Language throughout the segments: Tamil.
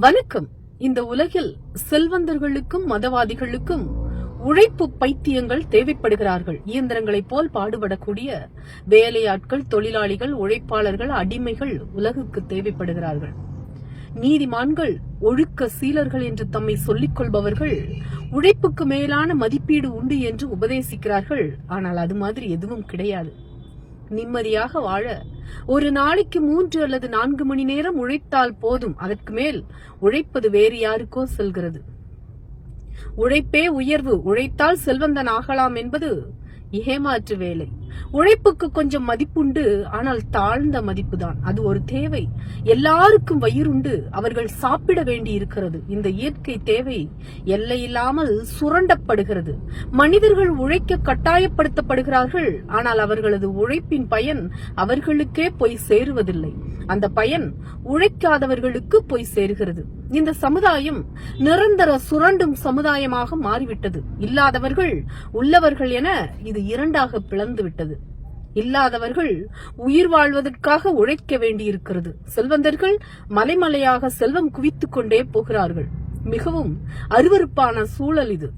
வணக்கம். இந்த உலகில் செல்வந்தர்களுக்கும் மதவாதிகளுக்கும் உழைப்பு பைத்தியங்கள் தேவைப்படுகிறார்கள். இயந்திரங்களைப் போல் பாடுபடக்கூடிய வேலையாட்கள் தொழிலாளிகள் உழைப்பாளர்கள் அடிமைகள் உலகுக்கு தேவைப்படுகிறார்கள். நீதிமான்கள் ஒழுக்க சீலர்கள் என்று தம்மை சொல்லிக் கொள்பவர்கள் உழைப்புக்கு மேலான மதிப்பீடு உண்டு என்று உபதேசிக்கிறார்கள். ஆனால் அது மாதிரி எதுவும் கிடையாது. நிம்மதியாக வாழ. ஒரு நாளைக்கு மூன்று அல்லது நான்கு மணி நேரம் உழைத்தால் போதும். அதற்கு மேல் உழைப்பது வேறு யாருக்கோ செல்கிறது. உழைப்பே உயர்வு. உழைத்தால் செல்வந்தன் ஆகலாம் என்பது ஏமாற்று வேலை. உழைப்புக்கு கொஞ்சம் மதிப்புண்டு ஆனால் தாழ்ந்த மதிப்புதான். அது ஒரு தேவை. எல்லாருக்கும் வயிறுண்டு அவர்கள் சாப்பிட வேண்டி இருக்கிறது இந்த இயற்கை தேவை எல்லையில்லாமல் சுரண்டப்படுகிறது. மனிதர்கள் உழைக்க கட்டாயப்படுத்தப்படுகிறார்கள் ஆனால் அவர்களது உழைப்பின் பயன் அவர்களுக்கே போய் சேருவதில்லை. அந்த பயன் உழைக்காதவர்களுக்கு போய் சேர்கிறது. இந்த சமுதாயம் நிரந்தர சுரண்டும் சமுதாயமாக மாறிவிட்டது. இல்லாதவர்கள் உள்ளவர்கள் என இது இரண்டாக பிளந்துவிட்டது. விட்டது இல்லாதவர்கள் உயிர் வாழ்வதற்காக உழைக்க வேண்டியிருக்கிறது. செல்வந்தர்கள் மலைமலையாக செல்வம் குவித்துக் கொண்டே போகிறார்கள். மிகவும் அருவருப்பான சூழல் இது.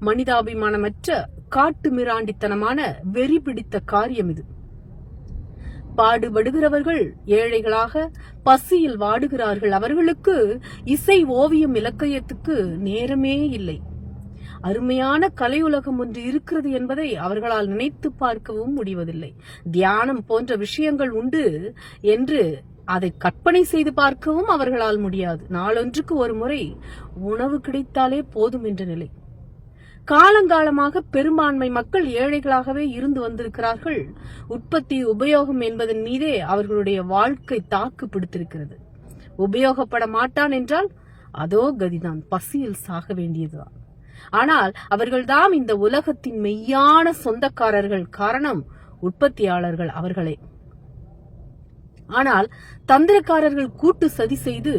மனிதாபிமானமற்ற காட்டு மிராண்டித்தனமான வெறி பிடித்த காரியம் இது. பாடுபடுகிறவர்கள் ஏழைகளாக பசியில் வாடுகிறார்கள். அவர்களுக்கு இசை ஓவியம் இலக்கியத்துக்கு நேரமே இல்லை. அருமையான கலையுலகம் ஒன்று இருக்கிறது என்பதை அவர்களால் நினைத்து பார்க்கவும் முடிவதில்லை. தியானம் போன்ற விஷயங்கள் உண்டு என்று அதை கற்பனை செய்து பார்க்கவும் அவர்களால் முடியாது. நாளொன்றுக்கு ஒரு முறை உணவு கிடைத்தாலே போதும் என்ற நிலை. காலங்காலமாக பெரும்பான்மை மக்கள் ஏழைகளாகவே இருந்து வந்திருக்கிறார்கள். உற்பத்தி உபயோகம் என்பதன் மீதே அவர்களுடைய வாழ்க்கை தாக்கு பிடித்திருக்கிறது உபயோகப்பட மாட்டான் என்றால் அதோ கதிதான். பசியில் சாக வேண்டியதுதான். ஆனால் அவர்கள்தாம் இந்த உலகத்தின் மெய்யான சொந்தக்காரர்கள். காரணம் உற்பத்தியாளர்கள் அவர்களே. ஆனால் தந்திரக்காரர்கள் கூட்டு சதி செய்து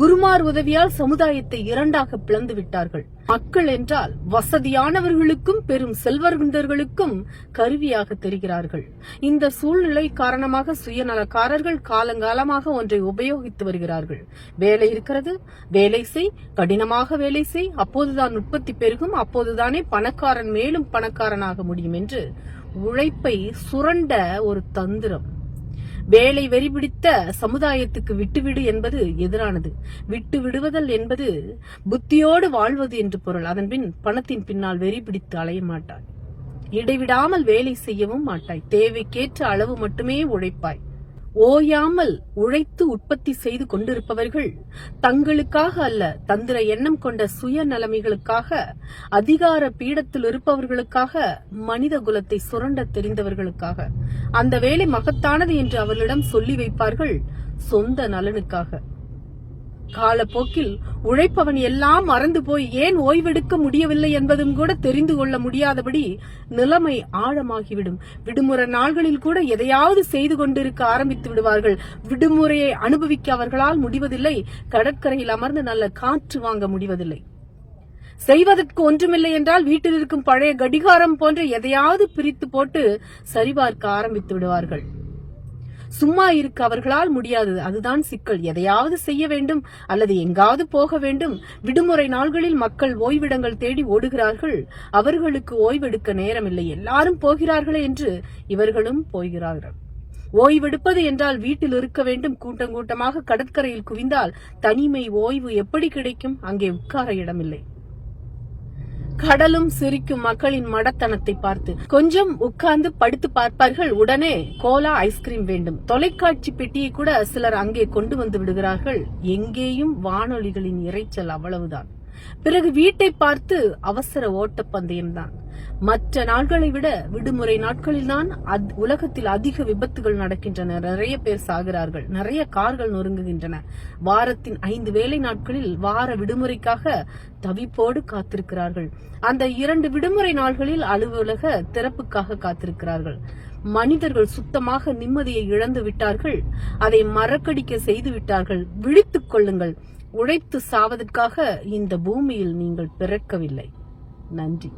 குருமார் உதவியால் சமுதாயத்தை இரண்டாக பிளந்து விட்டார்கள். மக்கள் என்றால் வசதியானவர்களுக்கும் பெரும் செல்வந்தர்களுக்கும் கருவியாக தெரிகிறார்கள். இந்த சூழ்நிலை காரணமாக சுயநலக்காரர்கள் காலங்காலமாக ஒன்றை உபயோகித்து வருகிறார்கள். வேலை இருக்கிறது வேலை செய் கடினமாக வேலை செய் அப்போதுதான் உற்பத்தி பெருகும் அப்போதுதானே பணக்காரன் மேலும் பணக்காரனாக முடியும் என்று உழைப்பை சுரண்ட ஒரு தந்திரம். வேலை வெறி பிடித்த சமுதாயத்துக்கு விட்டுவிடு என்பது எதிரானது. விட்டு விடுவதல் என்பது புத்தியோடு வாழ்வது என்று பொருள். அதன்பின் பணத்தின் பின்னால் வெறி பிடித்து அலைய மாட்டாய். இடைவிடாமல் வேலை செய்யவும் மாட்டாய். தேவைக்கேற்ற அளவு மட்டுமே உழைப்பாய். ஓயாமல் உழைத்து உற்பத்தி செய்து கொண்டிருப்பவர்கள் தங்களுக்காக அல்ல தந்திர எண்ணம் கொண்ட சுயநலமைகளுக்காக அதிகார பீடத்தில் இருப்பவர்களுக்காக மனித குலத்தை சுரண்ட தெரிந்தவர்களுக்காக. அந்த வேலை மகத்தானது என்று அவர்களிடம் சொல்லி வைப்பார்கள் சொந்த நலனுக்காக. காலப்போக்கில் உழைப்பவன் எல்லாம் மறந்து போய் ஏன் ஓய்வெடுக்க முடியவில்லை என்பதும் கூட தெரிந்து கொள்ள முடியாதபடி நிலைமை ஆழமாகிவிடும். விடுமுறை நாள்களில் கூட எதையாவது செய்து கொண்டிருக்க ஆரம்பித்து விடுவார்கள். விடுமுறையை அனுபவிக்க அவர்களால் முடிவதில்லை. கடற்கரையில் அமர்ந்து நல்ல காற்று வாங்க முடிவதில்லை. செய்வதற்கு ஒன்றுமில்லை என்றால் வீட்டில் இருக்கும் பழைய கடிகாரம் போன்ற எதையாவது பிரித்து போட்டு சரிபார்க்க ஆரம்பித்து விடுவார்கள். சும்மா இருக்க அவர்களால் முடியாது அதுதான் சிக்கல். எதையாவது செய்ய வேண்டும் அல்லது எங்காவது போக வேண்டும். விடுமுறை நாள்களில் மக்கள் ஓய்விடங்கள் தேடி ஓடுகிறார்கள். அவர்களுக்கு ஓய்வெடுக்க நேரமில்லை. எல்லாரும் போகிறார்களே என்று இவர்களும் போகிறார்கள். ஓய்வெடுப்பது என்றால் வீட்டில் இருக்க வேண்டும். கூட்டம் கூட்டமாக கடற்கரையில் குவிந்தால் தனிமை ஓய்வு எப்படி கிடைக்கும்? அங்கே உட்கார இடமில்லை. கடலும் சிரிக்கும் மக்களின் மடத்தனத்தை பார்த்து கொஞ்சம் உட்கார்ந்து படுத்து பார்ப்பார்கள் உடனே கோலா ஐஸ்கிரீம் வேண்டும். தொலைக்காட்சி பெட்டியை கூட சிலர் அங்கே கொண்டு வந்து விடுகிறார்கள். எங்கேயும் வானொலிகளின் இரைச்சல் அவ்வளவுதான். பிறகு வீட்டை பார்த்து அவசர ஓட்டப்பந்தயம்தான் மற்ற நாட்களை விட விடுமுறை நாட்களில்தான் உலகத்தில் அதிக விபத்துகள் நடக்கின்றன. நிறைய பேர் சாகிறார்கள். நிறைய கார்கள் நொறுங்குகின்றன. வாரத்தின் ஐந்து வேலை நாட்களில் வார விடுமுறைக்காக தவிப்போடு காத்திருக்கிறார்கள். அந்த இரண்டு விடுமுறை நாள்களில் அலுவலக திறப்புக்காக காத்திருக்கிறார்கள். மனிதர்கள் சுத்தமாக நிம்மதியை இழந்து விட்டார்கள். அதை மறக்கடிக்க செய்து விட்டார்கள். விழித்துக் கொள்ளுங்கள். உழைத்து சாவதற்காக இந்த பூமியில் நீங்கள் பிறக்கவில்லை. நன்றி.